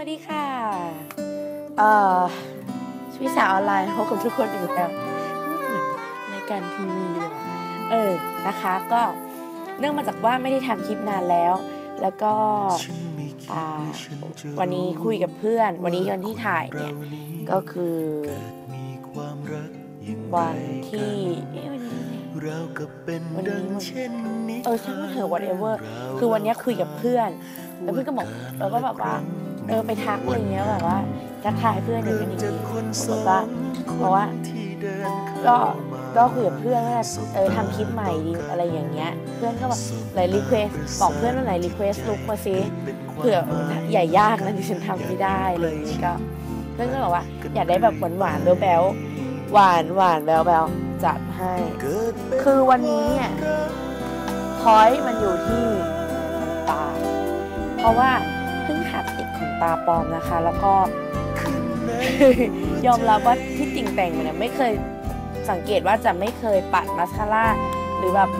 วัสดีค่ะเอ่อวิสาออนไลน์พบกับทุกคนอีกแล้วในการทีวีเลยว่ะเออนะคะก็เนื่องมาจากว่าไม่ได้ทำคลิปนานแล้ว แล้วก็อ่าวันนี้คุยกับเพื่อน วันนี้วันที่ถ่ายเนี่ย ก็คือวันที่เอ๊ะวันนี้วันนี้วันเออช่างมันเถอะ whatever คือวันเนี้ยคุยกับเพื่อน แล้วเพื่อนก็บอกแล้วก็แบบว่า เออไปทักอะไรเงี้ยแบบว่าทักทายเพื่อนอย่างนี้อย่างนี้บอกว่าบอกว่าก็ก็คุยกับเพื่อนว่าเออทำคลิปใหม่ดีอะไรอย่างเงี้ย เพื่อนก็แบบไหนรีเควสบอกเพื่อนว่าไหนรีเควสลุกมาซิเผื่อใหญ่ยากนะที่ฉันทำไม่ได้เลยางก็เพื่อนก็บอกว่าอยากได้แบบหวานหวานแบ๊วหวานหวานแบ๊วแบ๊วจัดให้ คือวันนี้เนี่ยพอยมันอยู่ที่ตา เพราะว่า ขนตาปลอมนะคะ แล้วก็ ยอมรับว่าที่จริงแต่งเนี่ยไม่เคยสังเกตว่าจะไม่เคยปัดมาสคาร่าหรือแบบ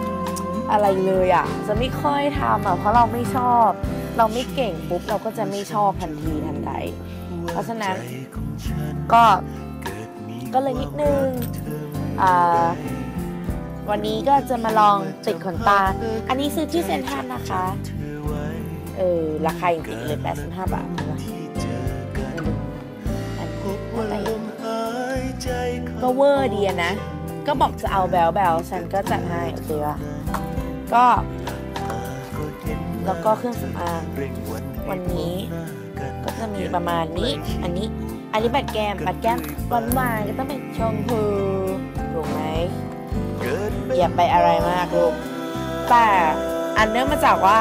อะไรเลยอะ จะไม่ค่อยทำอะเพราะเราไม่ชอบ เราไม่เก่งปุ๊บเราก็จะไม่ชอบทันทีทันใด เพราะฉะนั้นก็ก็เลยนิดนึงอ่าวันนี้ก็จะมาลองติดขนตา อันนี้ซื้อที่เซ็นทรัลนะคะ เออ ราคาอย่างติดเลย85 บาทนะอันอะไรก็เวอร์ดีอะนะ ก็บอกจะเอาแบลแบลฉันก็จัดให้โอเคปะก็ แล้วก็เครื่องสำอางวันนี้ ก็จะมีประมาณนี้ อันนี้ อันนี้บัตรแก้มบัตรแก้มหวานหวานๆก็ต้องเป็นชมพูถูกไหมอย่าไปอะไรมากลูกแต่อันเนื่องมาจากว่า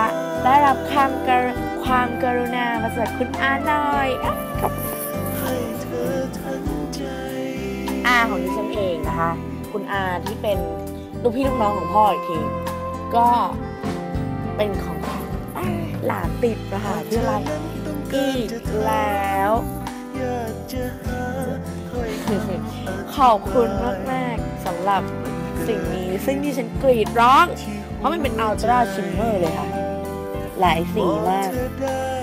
ได้รับความกรความกรุณามาจากคุณอาหน่อยอะขอบอาของดิฉันเองนะคะ คุณอาที่เป็นลูกพี่ลูกน้องของพ่ออีกทีก็เป็นของขวัญอะหลานติดนะคะที่อะไรอีกแล้วขอบคุณมากๆสำหรับสิ่งนี้ซึ่งที่ฉันกรีดร้อง เพราะมันเป็นอัลตร้าชิมเมอร์เลยค่ะ หลายสีมาก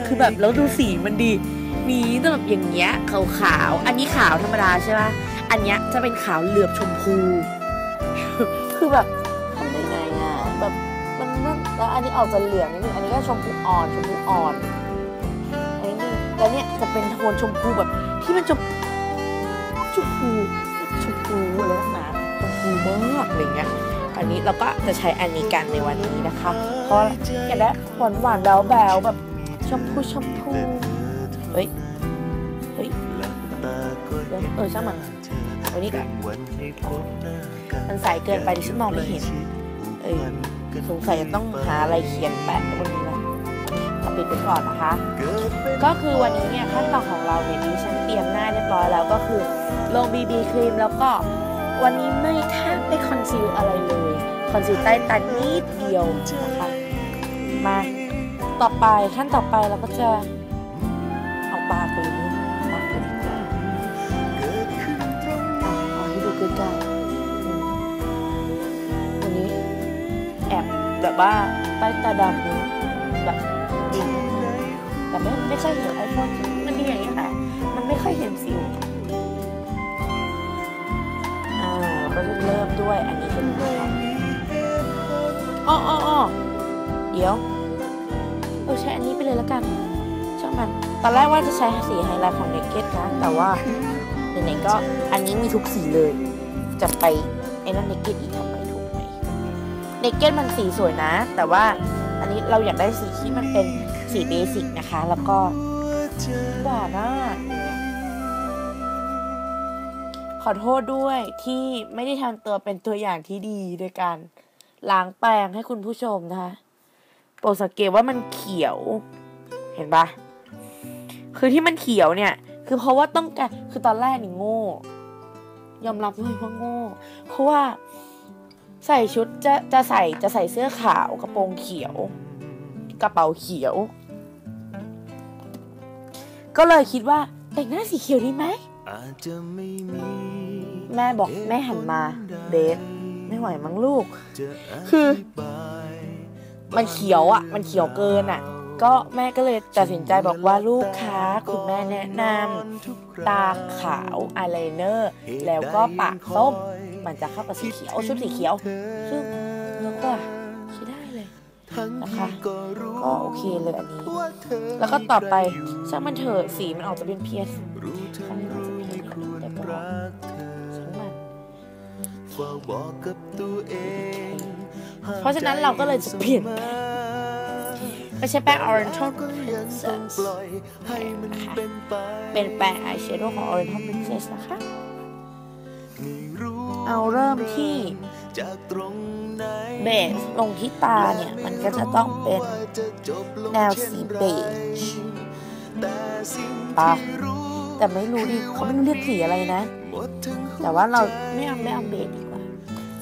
คือแบบแล้วดูสีมันดี มีแบบอย่างเงี้ยขาวขาวๆอันนี้ขาวธรรมดาใช่ปะอันเนี้ยจะเป็นขาวเหลือบชมพู คือแบบทำได้ไงอะแบบมันนั่นแล้วอันนี้ออกจะเหลืองนิดนึง อันนี้ก็ชมพูอ่อนชมพูอ่อนอันนี้แล้วเนี่ยจะเป็นโทนชมพูแบบ ที่มันชมชมพูชมพูอะไรนักหนาชมพูมากอะไรเงี้ย อันนี้เราก็จะใช้อันนี้กันในวันนี้นะคะ เพราะอยากได้หวานหวานแบวแบวแบบชมพูชมพูเฮ้ยเฮ้ยเออช่างมันวันนี้กันมันใสเกินไปดิฉันมองไม่เห็นเออสงสัยจะต้องหาอะไรเขียนแปะบนนี้แล้วเอาปิดไปก่อนนะคะ ก็คือวันนี้เนี่ยขั้นตอนของเราเนี่ยดิฉันเตรียมหน้าเรียบร้อยแล้วก็คือลงบีบีครีมแล้วก็วันนี้ไม่แทบไม่คอนซีลอะไรเลย อนซีลใต้ตานิดเดียวนะคะมาต่อไปขั้นต่อไปเราก็จะเอาปากไปเลยปากไปดีกว่าอะเอาให้ดูใกล้ๆอืมวันนี้แอบแบบว่าใต้ตาดำเลยแบบดีแต่ไม่ไม่ค่อยเห็นไอโฟนมันดีอย่างนี้ค่ะมันไม่ค่อยเห็นสิวอ่าก็จะเริ่มด้วยอันนี้เป็น อ๋ออ๋ออ๋อเดี๋ยวเออใช้อันนี้ไปเลยแล้วกัน ช่างมัน ตอนแรกว่าจะใช้สีไฮไลท์ของเนเก็ตนะ แต่ว่าไหนๆก็อันนี้มีทุกสีเลย จะไปไอ้นั่นเนเก็ตอีกทำไมถูกไหมเนเก็ตมันสีสวยนะ แต่ว่าอันนี้เราอยากได้สีที่มันเป็นสีเบสิกนะคะ แล้วก็หวานมากขอโทษด้วยที่ไม่ได้ทำตัวเป็นตัวอย่างที่ดีโดยการ ล้างแปรงให้คุณผู้ชมนะคะโปรดสังเกตว่ามันเขียว เห็นปะคือที่มันเขียวเนี่ย คือเพราะว่าต้องการคือตอนแรกนี่โง่ ยอมรับเลยว่าโง่ เพราะว่าใส่ชุดจะจะใส่จะใส่เสื้อขาวกระโปรงเขียว กระเป๋าเขียว ก็เลยคิดว่าแต่งหน้าสีเขียวดีไหมแม่บอกแม่หันมาเบส ไม่ไหวมั้งลูก คือ มันเขียวอะ มันเขียวเกินอะ ก็แม่ก็เลยตัดสินใจบอกว่าลูกค้าคุณแม่แนะนำตาขาวอายไลเนอร์ แล้วก็ปากส้ม มันจะเข้ากับสีเขียวชุดสีเขียวซึ่งเลือกว่าใช้ได้เลยนะคะก็โอเคเลยอันนี้ แล้วก็ต่อไปช่างมันเถอะสีมันออกจะเป็นเพียส เพราะฉะนั้นเราก็เลยจะเปลี่ยนไม่ใช่แป้ง Oriental Princess เป็นแป้งอายแชโดว์ของ Oriental Princess นะคะ เอาเริ่มที่เบสลงที่ตาเนี่ย มันก็จะต้องเป็นแนวสีเบจปะแต่ไม่รู้ดิเขาไม่รู้เรียกสีอะไรนะ แต่ว่าเราไม่เอาไม่เอาเบสดีกว่า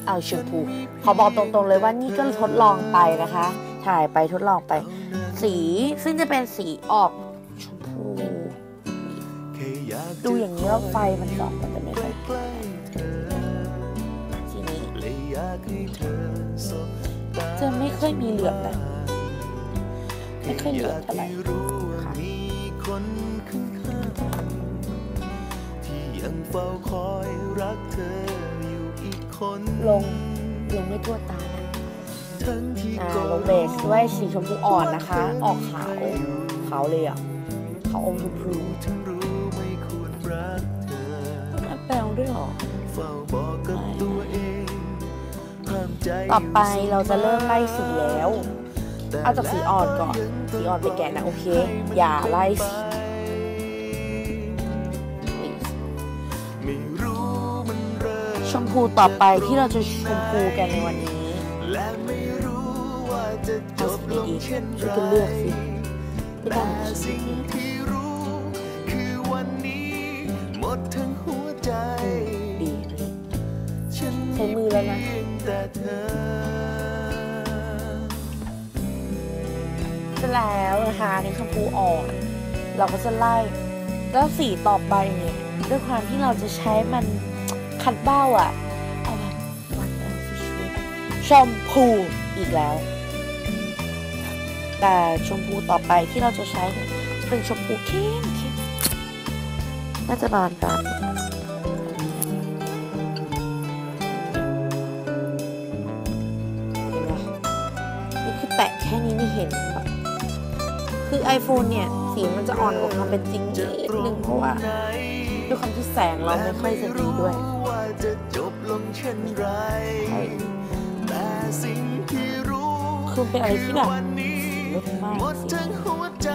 เอาชมพู ขอบอกตรงๆเลยว่านี่ก็ทดลองไปนะคะ ถ่ายไปทดลองไป สีซึ่งจะเป็นสีออกชมพู ดูอย่างนี้ว่าไฟมันส่องมันจะไม่ค่อยทีนี้จะไม่ค่อยมีเหลืองนะไม่ค่อยเหลืองเท่าไหร่ค่ะที่ยังเฝ้าคอยรักเธอ ลงลงไม่ทั่วตานะทั้งที่อ่าก็ลงเบสด้วยสีชมพูอ่อนนะคะ ออกขาวขาวเลยอะขาวอมชมพูถึงรู้ไม่ควรรักเธอมันแปลงด้วยเหรอเฝ้าบอกกับตัวเองห้ามใจต่อไปเราจะเริ่มไล่สีแล้ว เอาจากสีอ่อนก่อน สีอ่อนไปแกะนะโอเค อย่าไล่สี พูต่อไปที่เราจะชมพูกันในวันนี้และไม่รู้ว่าจะจเอาบสีลงดีเช่นช่วยไรกันเลือกสิไม่ได้แต่สิ่งที่รู้คือวันนี้หมดทั้งหัวใจดีฉันใช้มือแล้วนะเพียงแต่เธอแล้วนะคะในชมพูอ่อนเราก็จะไล่แล้วสีต่อไปเนี่ยด้วยความที่เราจะใช้มัน คัดเบ้าอะเอาแบบวันเอลฟิชชมพูอีกแล้ว แต่ชมพูต่อไปที่เราจะใช้เนี่ยเป็นชมพูเข้มเข้มน่าจะบานตามเห็นไหมนี่คือแตะแค่นี้นี่เห็นแบบคือ iPhone เนี่ย สีมันจะอ่อนกว่าความเป็นจริงนิดนึงเพราะว่าด้วยความที่แสงเราไม่ค่อยจะดีด้วย จะจบลงเช่นไร แต่สิ่งที่รู้คือเป็นอะไรที่แบบลดมากหมดทั้งหัวใจ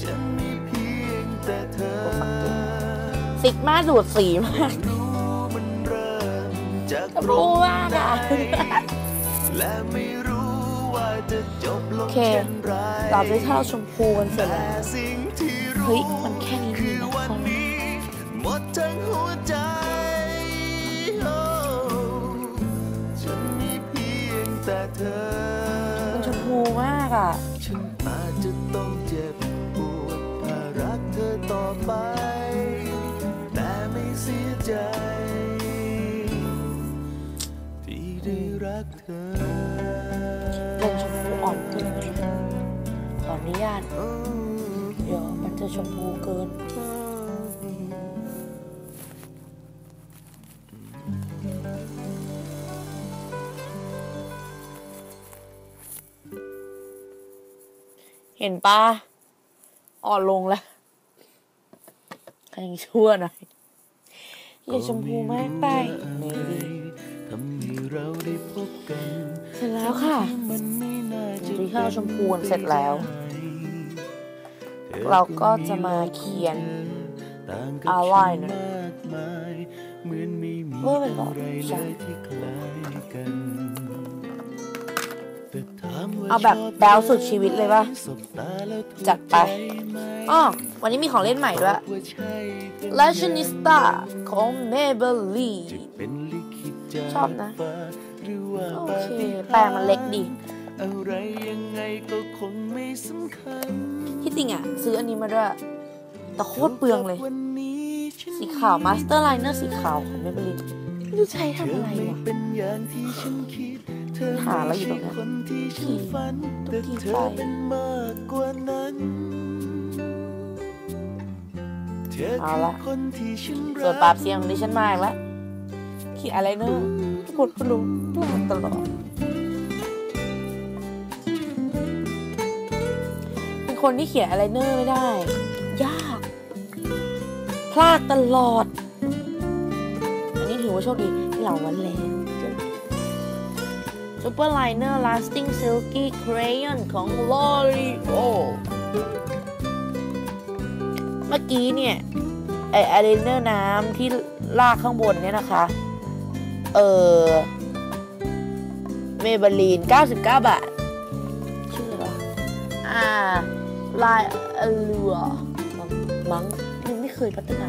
ฉันมีเพียงแต่เธอซิกมาดูดสีมากรู้มากจะรู้มากอะและไม่รู้ว่าจะจบลงเช่นไรเราได้เท่าชมพูกันเสร็จแล้วเฮ้ยมันแค่ ค่ะ ฉันอาจจะต้องเจ็บปวดถ้ารักเธอต่อไป แต่ไม่เสียใจ ที่ได้รักเธอเป็นชมพูอ่อนขึ้นขออนุญาตเดี๋ยวมันจะชมพูเกิน เห็นปะอ่อนลงแล้วยังชั่วหน่อยอย่าชมพูมากไปนี่ดีทำให้เราได้พบกัน เสร็จแล้วค่ะมันไม่น่าจะที่ข้าวชมพูเสร็จแล้ว เราก็จะมาเขียนต่างกับเอาฉัไลน์นหน่อยมากมายเหมือนไม่มีเมื่อเป็นบอกอะไรใช่ เลยที่คล้ายกันแต่ถามว่เอาแบบชแบวสุดชีวิตเลยปะสบตาแล้วถูกจัดไปใจไหมอ๋อวันนี้มีของเล่นใหม่ด้วยว่าใช่กัน Legionista ของ Maybelline เป็นลิขิตจากชอบนะฟ้าหรือว่าโอปาเคฏิหาริย์แปลงมันเล็กดีอะไรยังไงก็คงไม่สำคัญที่จริงอะ ซื้ออันนี้มาด้วย แต่โคตรเปลืองเลยวันนี้ฉันสีขาว Master Liner สีขาวของ Maybelline มรู้ใช้ทำอะไรเธม่วะ เป็นอย่างที่ฉันคิดเธอหาอะไรไม่อยู่ใช่ตรงนั้นคนที่ฉันฝันต้แต่องขี่เธไปอเป็นมากกว่านั้นเธอเอาคือละคนที่ฉันส่วนปรัรากบเสียงของดิฉันมาอีกแล้วขีดอะไรเนอะทุกคนก็รู้พลาดตลอดเป็นคนที่เขียนอะไรเนอร์ไม่ได้ ยาก พลาดตลอด อันนี้ถือว่าโชคดีที่เราวันแล้ว Super Liner Lasting Silky Crayon ของ L'Oreal เมื่อกี้เนี่ยไออเรนเนอร์น้ำที่ลากข้างบนเนี่ยนะคะ เออเมเบลีน 99 บาท ชื่ออะไรอ่า ลายอลัวมั้งมั้งยังไม่เคยพัฒนา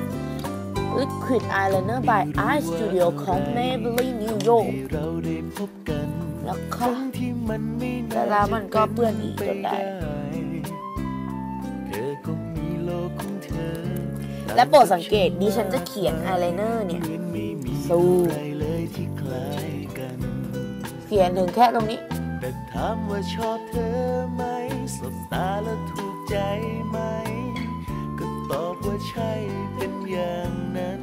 Liquid Eyeliner by Eye Studio ของ Maybelline New York ให้เราได้พบกันแล้วก็ทั้งที่มันไม่แต่แล้วมันก็เปื้อนอีกจนได้เธอก็มีโลกของเธอและโปรดสังเกตดิฉันจะเขียนอายไลเนอร์เนี่ยเหมือนไม่มีสู้ใครเลยที่คล้ายกันเขียนถึงแค่ตรงนี้แต่ถามว่าชอบเธอไหมสบตาแล้วถูกใจไหม ก็ตอบว่าใช่เป็นอย่างนั้น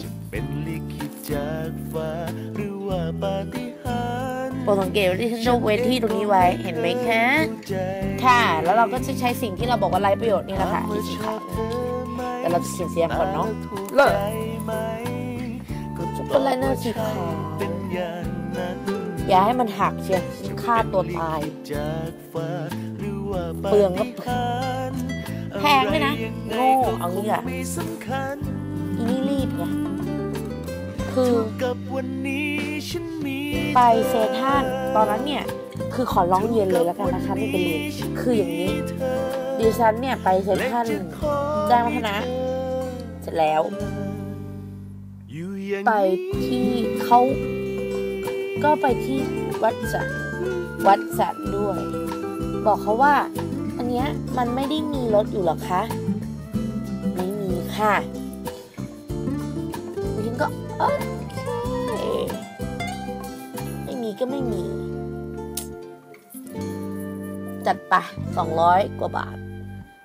จะเป็นลิขิตจากฟ้า หรือว่าปาฏิหาริย์ โปรดสังเกตว่าดิฉันจะเว้นที่ตรงนี้ไว้เห็นไหมคะค่ะ แล้วเราก็จะใช้สิ่งที่เราบอกว่าไร้ประโยชน์นี่แหละค่ะที่สีขาวแต่เราจะเขียนสีแดงก่อนเนาะเลิกซุปเปอร์ไลเนอร์สีขาวอย่าให้มันหักเชียวฆ่าตัวตายเปลืองก็เปลืองปาฏิหาริย์แพงด้วยนะโง่เอางี้อะก็คงไม่สำคัญอีนี่รีบไง คือไปเซนทรันตอนนั้นเนี่ยคือขอร้องเรียนเลยแล้วกันนะคะไม่เป็นเรียนคืออย่างนี้ดิฉันเนี่ยไปเซนทรันแจ้งวัฒนะเสร็จแล้ว ไปที่เขาก็ไปที่วัดสันวัดสันด้วย บอกเขาว่า อันเนี้ยมันไม่ได้มีรถอยู่หรอคะ ไม่มีค่ะดิฉันก็ โอเค ไม่มีก็ไม่มี จัดไปสองร้อยกว่าบาท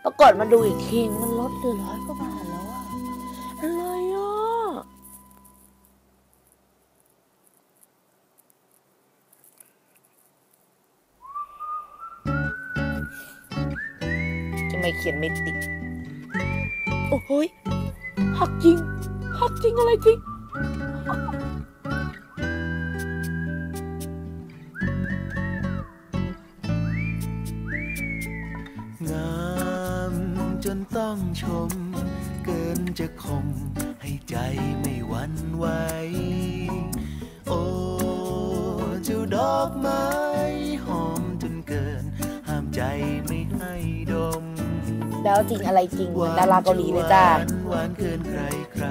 ปรากฏมาดูอีกทีมันลดเหลือร้อยกว่าบาทแล้วอะอะไรอะทำไมเขียนไม่ติด โอ้โหยหักจริง หักจริงอะไรจริง ชม เกินจะคม ให้ใจไม่หวั่นไหว โอ้เจ้าดอกไม้หอมจนเกิน ห้ามใจไม่ให้ดม แล้วจริงอะไรจริงเหมือนดาราเกาหลีเลยจ้าหวานหวานเกินใครใคร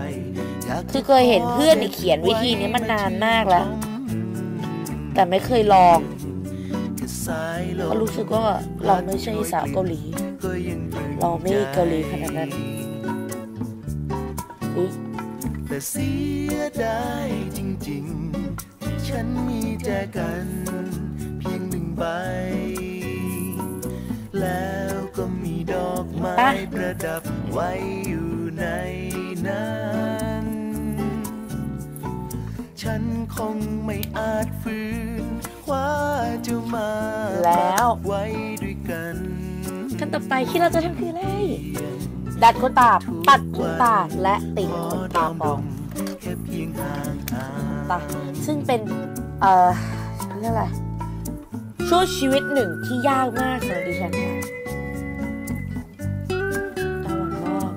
อยากจะคือเคยเห็นเพื่อนนี่เขียนวิธีนี้มันนานมากแล้ว แต่ไม่เคยลองแค่สายลม ก็รู้สึกว่าเราไม่ใช่สาวเกาหลีก็ยังตรึงเราไม่เกาหลีขนาดนั้นใจอุ๊ยแต่เสียดายจริงๆ ที่ฉันมีแต่กันเพียงหนึ่งใบ แล้วก็มีดอกไม้ประดับไว้อยู่ในนั้น ฉันคงไม่อาจฝืนค ว้าเจะมาแล้วไว้ด้วยกันขั้นต่อไปที่เราจะทำคืออะไร ดัดขนตา ปัดขนตา และติดขนตาปลอมแค่เพียงห่างหาตาซึ่งเป็นเอ่อเรียกอะไรช่วงชีวิตหนึ่งที่ยากมากสำหรับดิฉันค่ะตาหวานมาก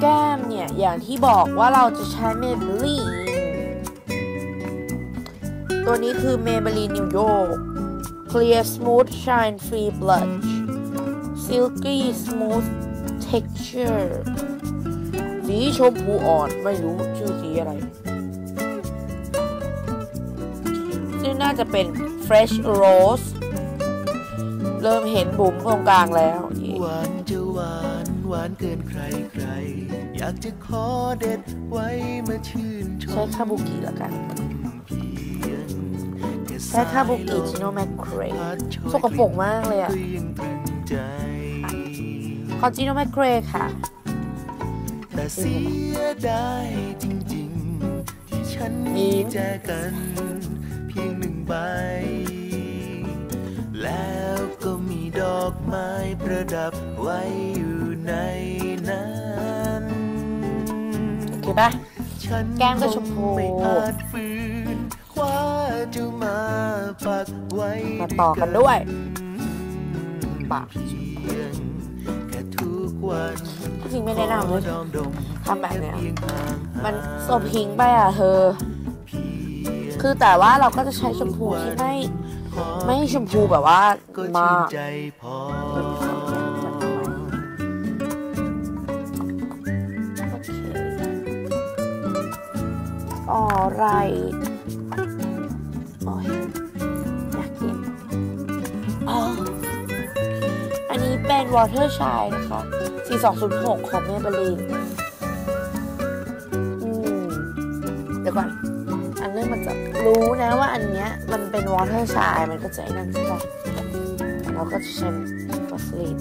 แก้มเนี่ย อย่างที่บอกว่าเราจะใช้ Maybelline ตัวนี้คือ Maybelline New York Clear Smooth Shine Free Blush Silky Smooth Texture สีชมพูอ่อนไม่รู้ชื่อสีอะไรซึ่งน่าจะเป็น Fresh Rose เริ่มเห็นบุ๋มตรงกลางแล้วเย่หวานจะหวานหวานเกินใครใคร อยากจะขอเด็ดไว้มาชื่นชใช้มคาบุกิแล้วกันเพียง แค่ใช้คาบุกิชิโนแมคเครพัดโชยสกปรกมากเลยอะก็ยังตรึงใจคอนจิโนแมคเครค่ะแต่เสียดายจริงๆ ที่ฉันมีแจกันเพียงหนึ่งใบ แล้วก็มีดอกไม้ประดับไว้อยู่ในนั้นโอเคปะฉันแก้มก็ชมพู จะมาปักไว้มาต่อกันด้วยปากเพียงแค่ทุกวันจริงไม่แนะนำเลยขอดมดมทำแบบเนี้ยพีงห่างมันโซพิงไปอะเธอ คือแต่ว่าเราก็จะใช้ชมพูที่ไม่ไม่ชมพูแบบว่าก็มาชื่นกใจพอโอเคอะไร อันนี้เป็น Water Shine นะคะ 4206 ของเมเบลีนอืมเดี๋ยวก่อน อันนี้มันจะรู้นะว่าอันเนี้ยมันเป็น Water Shine มันก็จะไอ้นั่นใช่ปะเราก็จะใช้วัสลีน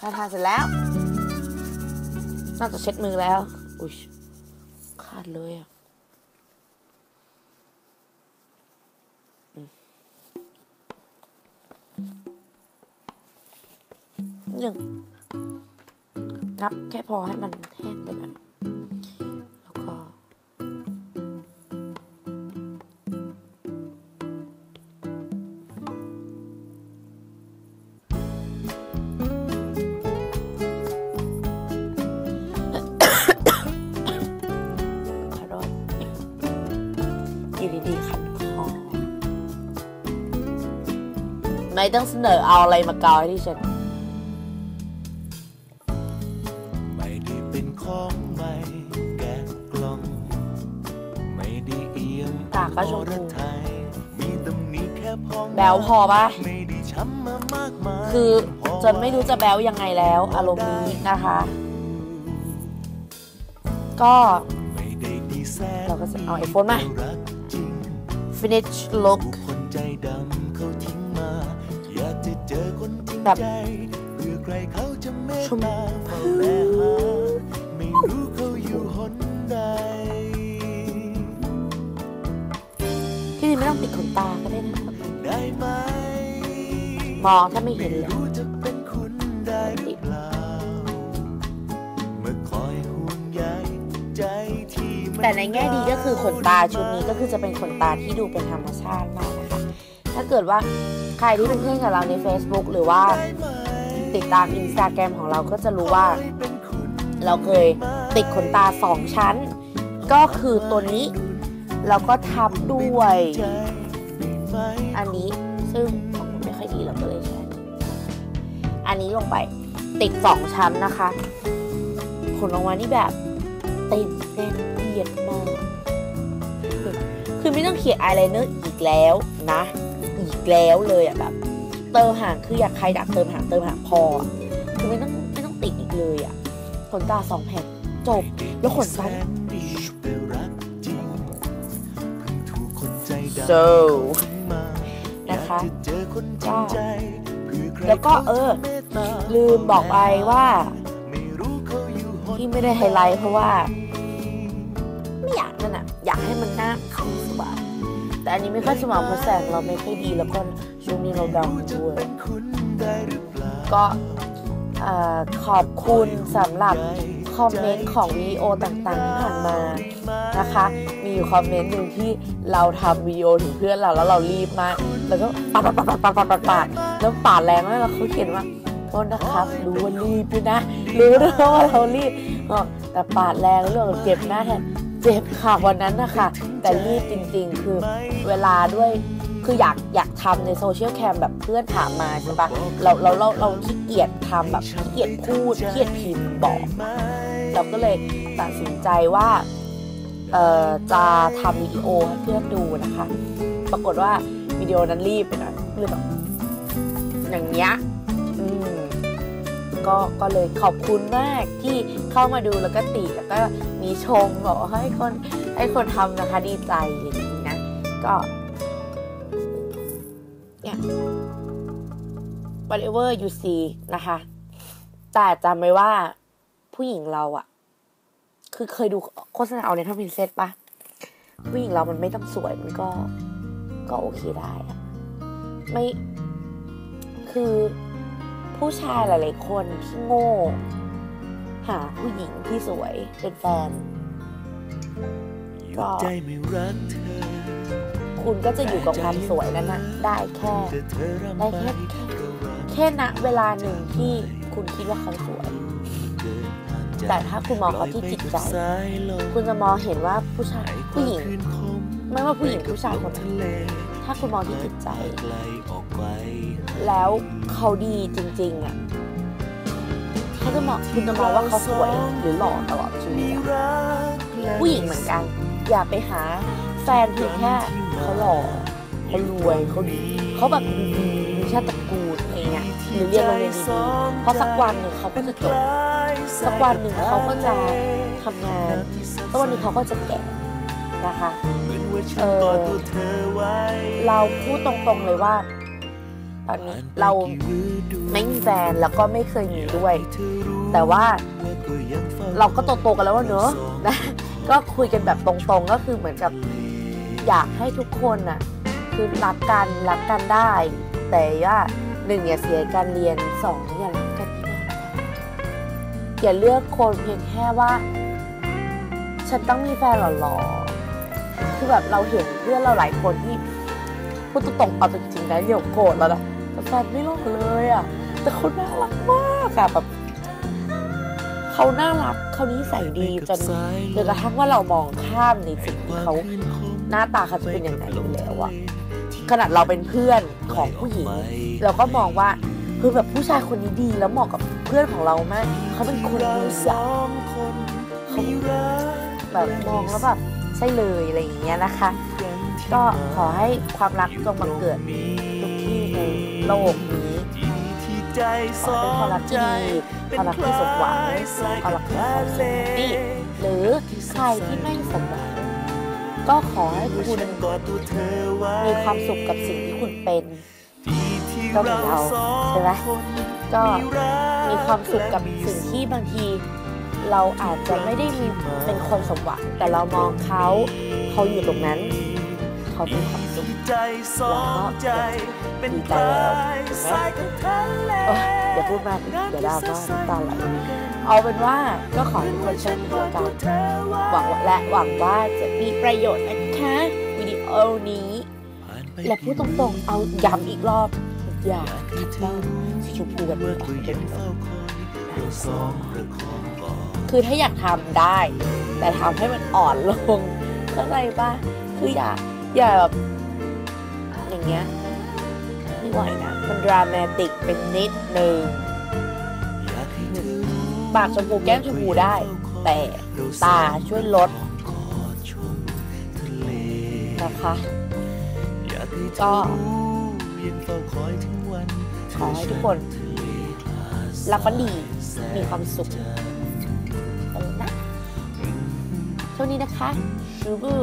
ถ้าทานเสร็จแล้ว น่าจะเช็ดมือแล้ว อุ้ยขาดเลยอะอืมหนึ่งนับแค่พอให้มันแห้งไปหน่อย ไม่ต้องเสนอเอาอะไรมาเกาให้ที่ฉัน ไม่ได้เป็นของใหม่แกะกล่อง ไม่ได้เอียงปากก็ชมพูอรไทยมีตำหนิแค่พองแบวพอปะไม่ได้ช้ำมามากมายคือพอจนไม่รู้จะแบวยังไงแล้ว อารมณ์นี้นะคะ ก็ไม่ได้ดีแสนเราก็จะเอา iPhone มา รักจริง finish look ผู้คนใจดำเขาทิ้ง แบบใจเพื่อใครเขาจะเมตชมตาเฝ้าแลหาไม่รู้เขาอยู่หนใดที่นี่ไม่ต้องติดขนตาก็ได้นะครับได้ไหมมองถ้าไม่เห็นเลยรู้จะเป็นคุณได้หรือเปล่าเมื่อคอยห่วงใยใจที่ไม่แต่ในแง่ดีก็คือขนตาชุดนี้ก็คือจะเป็นขนตาที่ดูเป็นธรรมชาติมากนะคะ ถ้าเกิดว่าใครที่เป็นเพื่อนกับเราใน Facebook หรือว่าติดตามอินสตาแกรมของเราก็จะรู้ว่า เราเคยติดขนตาสองชั้น ก็คือตัวนี้แล้วก็ทับด้วย อันนี้ซึ่งของมันไม่ค่อยดีเราก็เลยใช้อันนี้ลงไปติดสองชั้นนะคะ ผลออกมานี่แบบติดแน่นเอียดมากคือไม่ต้องเขียนอายไลเนอร์อีกแล้วนะ แล้วเลยอะแบบเติมหางคืออยากใครดักเติมหางเติมหางพอคือไม่ต้องไม่ต้องติดอีกเลยอะขนตาสองแผ่นจบ แล้วขนตาแสนดีแต่รักจริงเพิ่งถูกคน So นะคะกจเจอคนจริงใจเพื่อใครแล้วก็เออ ลืมบอกไปว่าที่ไม่ได้ไฮไลท์เพราะว่า ไม่อยากนั่นอะอยากให้มันหน้าขาสว่าง แต่อันนี้ไม่ค่อยสว่างเพราะแสงเราไม่ค่อยดีแล้วก็ช่วงนี้เราดำด้วยก็ขอบคุณสำหรับคอมเมนต์ของวีโอต่างๆที่ผ่านมานะคะ มีอยู่คอมเมนต์หนึ่งที่เราทำวีโอถึงเพื่อนเราแล้วเรารีบมากแล้วก็ปาดปาดปาดปาดปาดปาดปาดแล้วปาดแรงมากแล้วเขาเขียนว่าโทษนะครับรู้ว่ารีบด้วยนะ รู้ด้วยว่าเรารีบแต่ปาดแรงเรื่องเจ็บหน้าแทน เจ็บค่ะวันนั้นนะคะแต่รีบจริงๆ คือเวลาด้วยคืออยากอยากทำในโซเชียลแคมแบบเพื่อนถามมาใช่ปะเราเราเราเราขี้เกียจทำแบบขี้เกียจพูดขี้เกียจพิมพ์บอก เราก็เลยตัดสินใจว่าเอ่อจะทำวิดีโอให้เพื่อนดูนะคะ ปรากฏว่าวิดีโอนั้นรีบไปหน่อยเลยแบบอย่างเงี้ย ก็ก็เลยขอบคุณมากที่เข้ามาดูแล้วก็ติแล้วก็มีชมบอกว่าให้คนให้คนทำนะคะดีใจอย่างนี้นะ ก็เนี่ย whatever you see นะคะ แต่จำไว้ว่าผู้หญิงเราอะคือเคยดูโฆษณาเอาในทัพพินเซตปะผู้หญิงเรามันไม่ต้องสวยมันก็ก็โอเคได้อะไม่คือ ผู้ชายหลาย ๆ คนที่โง่ หาผู้หญิงที่สวยเป็นแฟนหยุดใจไม่รักเธอคุณก็จะอยู่กับความสวยนั้นนะได้แค่แต่เธอรำได้ไปแค่แค่ณเวลาหนึ่งที่คุณคิดว่าเขาสวย แต่ถ้าคุณมองเขาที่จิตใจ คุณจะมองเห็นว่าผู้ชายผู้หญิง ไม่ว่าผู้หญิงผู้ชายคนนั้นถ้าคุณมองที่จิตใจไกลออกไป แล้วเขาดีจริง ๆอะเขาจะมองคุณจะมองว่าเขาสวยหรือหล่อตลอดชีวิตอะผู้หญิงเหมือนกัน อย่าไปหาแฟนเพียงแค่เขาหล่อเขารวยเขาดีเขาแบบดีๆมีชาติตระกูลอะไรเงี้ยหรือเรียนโรงเรียนดีๆเพราะสักวันหนึ่งเขาก็จะจบสักวันหนึ่งเขาก็จะทำงานสักวันหนึ่งเขาก็จะแก่นะคะเออเราพูดตรงๆเลยว่า ตอนนี้เราไม่มีแฟนแล้วก็ไม่เคยมีด้วย แต่ว่าเราก็โตๆกันแล้วว่าเนอะนะก็คุยกันแบบตรงๆก็คือเหมือนกับอยากให้ทุกคนน่ะคือรักกันรักกันได้ แต่ว่าหนึ่งอย่าเสียการเรียนสองอย่ารักกันไม่ได้อย่าเลือกคนเพียงแค่ว่า ฉันต้องมีแฟนหล่อๆคือแบบเราเห็นเพื่อนเราหลายคนที่พูดตรงๆเอาจริงๆนะเดี๋ยวโกรธแล้วนะแต่แฟนไม่หล่อเลยอะ แต่เขาน่ารักมากอะแบบเขาน่ารักเขานิสัยดีจนจนกระทั่งว่าเรามองข้ามในสิ่งที่เขาหน้าตาเขาจะเป็นยังไงอยู่แล้วอะขนาดเราเป็นเพื่อนของผู้หญิง เราก็มองว่าคือแบบผู้ชายคนนี้ดีแล้วเหมาะกับเพื่อนของเรามากเขาเป็นคนดีอะเขาแบบมองแล้วแบบใช่เลยอะไรอย่างเงี้ยนะคะ ก็ขอให้ความรักจงบังเกิดทุกที่ ในโลกนี้ขอเป็นความรักที่ดีความรักที่สมหวังความรักที่ความสุขนี่หรือใครที่ไม่สมหวังก็ขอให้คุณมีความสุขกับสิ่งที่คุณเป็นก็เหมือนเราใช่ไหมก็มีความสุขกับสิ่งที่บางที เราอาจจะไม่ได้มีเป็นคนสมหวังแต่เรามองเขาเขาอยู่ตรงนั้น เขามีความสุขเราก็เป็นดีใจแล้วถูกไหมเอ้ยเดี๋ยวพูดมากอีกเดี๋ยวดราม่าน้ำตาไหลเอาเป็นว่าก็ขอให้ทุกคนโชคดีแล้วกันหวังและหวังว่าจะมีประโยชน์นะคะวิดีโอนี้ และพูดตรงๆเอาย้ำอีกรอบ อย่าคัดบ้านสีชมพูแบบนี้ออกเป็นต้นคือถ้าอยากทำได้ แต่ทำให้มันอ่อนลงเข้าใจปะคืออย่า อย่าแบบอย่างเงี้ยไม่ไหวนะ มันดรามาติกเป็นนิดนึงปากชมพูแก้มชมพูได้ แต่ตาช่วยลดนะคะก็ขอให้ทุกคน รักมันดี มีความสุขนะช่วงนี้นะคะชูบู